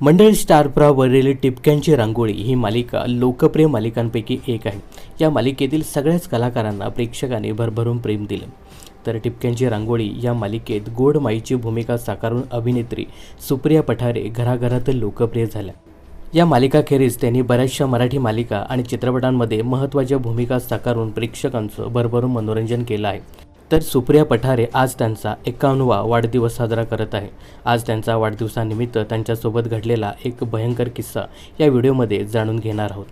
मंडळ स्टारप्रावरील टिपक्यांची रांगोळी ही मालिका लोकप्रिय मालिकांपैकी एक आहे. या मालिकेतील सगळ्याच कलाकारांना प्रेक्षकांनी भरभरून प्रेम दिलं. तर टिपक्यांची रांगोळी या मालिकेत गोड माईची भूमिका साकारून अभिनेत्री सुप्रिया पठारे घराघरात लोकप्रिय झाल्या. या मालिकाखेरीज त्यांनी बऱ्याचशा मराठी मालिका आणि चित्रपटांमध्ये महत्त्वाच्या भूमिका साकारून प्रेक्षकांचं भरभरून मनोरंजन केलं आहे. तर सुप्रिया पठारे आज त्यांचा एकावन्नवा वाढदिवस साजरा करत आहे. आज त्यांचा वाढदिवसानिमित्त त्यांच्यासोबत घडलेला एक भयंकर किस्सा या व्हिडिओमध्ये जाणून घेणार आहोत.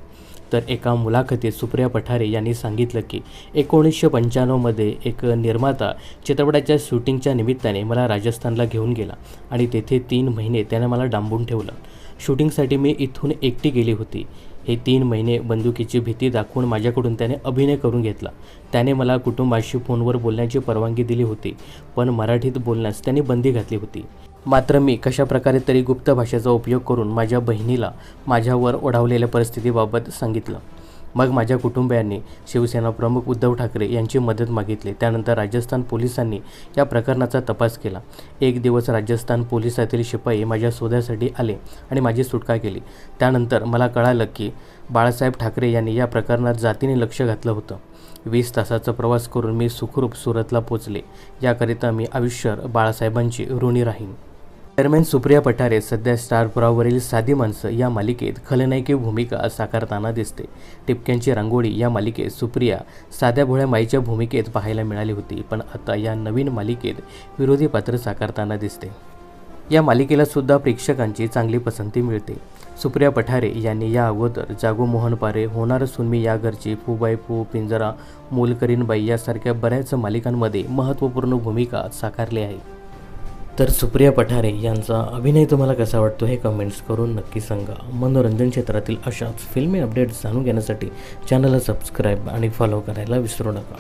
तर एका मुलाखतीत सुप्रिया पठारे यांनी सांगितलं की एकोणीसशे पंच्याण्णवमध्ये एक निर्माता चित्रपटाच्या शूटिंगच्या निमित्ताने मला राजस्थानला घेऊन गेला आणि तेथे तीन महिने त्याने मला डांबून ठेवलं. शूटिंगसाठी मी इथून एकटी गेली होती. हे तीन महिने बंदुकीची भीती दाखवून माझ्याकडून त्याने अभिनय करून घेतला. त्याने मला कुटुंबाशी फोनवर बोलण्याची परवानगी दिली होती पण मराठीत बोलण्यास त्याने बंदी घातली होती. मात्र मी कशाप्रकारे तरी गुप्त भाषेचा उपयोग करून माझ्या बहिणीला माझ्यावर ओढावलेल्या परिस्थितीबाबत सांगितलं. मग माझ्या कुटुंबियांनी शिवसेना प्रमुख उद्धव ठाकरे यांची मदत मागितली. त्यानंतर राजस्थान पोलिसांनी या प्रकरणाचा तपास केला. एक दिवस राजस्थान पोलिसातील शिपाई माझ्या शोधासाठी आले आणि माझी सुटका केली. त्यानंतर मला कळालं की बाळासाहेब ठाकरे यांनी या प्रकरणात जातीने लक्ष घातलं होतं. वीस तासाचा प्रवास करून मी सुखरूप सुरतला पोचले. याकरिता मी आयुष्यभर बाळासाहेबांची ऋणी राहीन. दरम्यान सुप्रिया पठारे सध्या स्टार साधी माणसं या मालिकेत खलनायकी भूमिका साकारताना दिसते. टिपक्यांची रांगोळी या मालिकेत सुप्रिया साध्या भोळ्या माईच्या भूमिकेत पाहायला मिळाली होती पण आता या नवीन मालिकेत विरोधी पात्र साकारताना दिसते. या मालिकेला सुद्धा प्रेक्षकांची चांगली पसंती मिळते. सुप्रिया पठारे यांनी या अगोदर जागो मोहन पारे होणार सुनमी या घरची फूबाई फू पिंजरा मोलकरीणबाई यासारख्या बऱ्याच मालिकांमध्ये महत्त्वपूर्ण भूमिका साकारली आहे. तर सुप्रिया पठारे यांचा अभिनय तुम्हाला कसा वाटतो हे कमेंट्स करून नक्की सांगा. मनोरंजन क्षेत्रातील अशाच फिल्मी अपडेट्स जाणून घेण्यासाठी चॅनलला सबस्क्राईब आणि फॉलो करायला विसरू नका.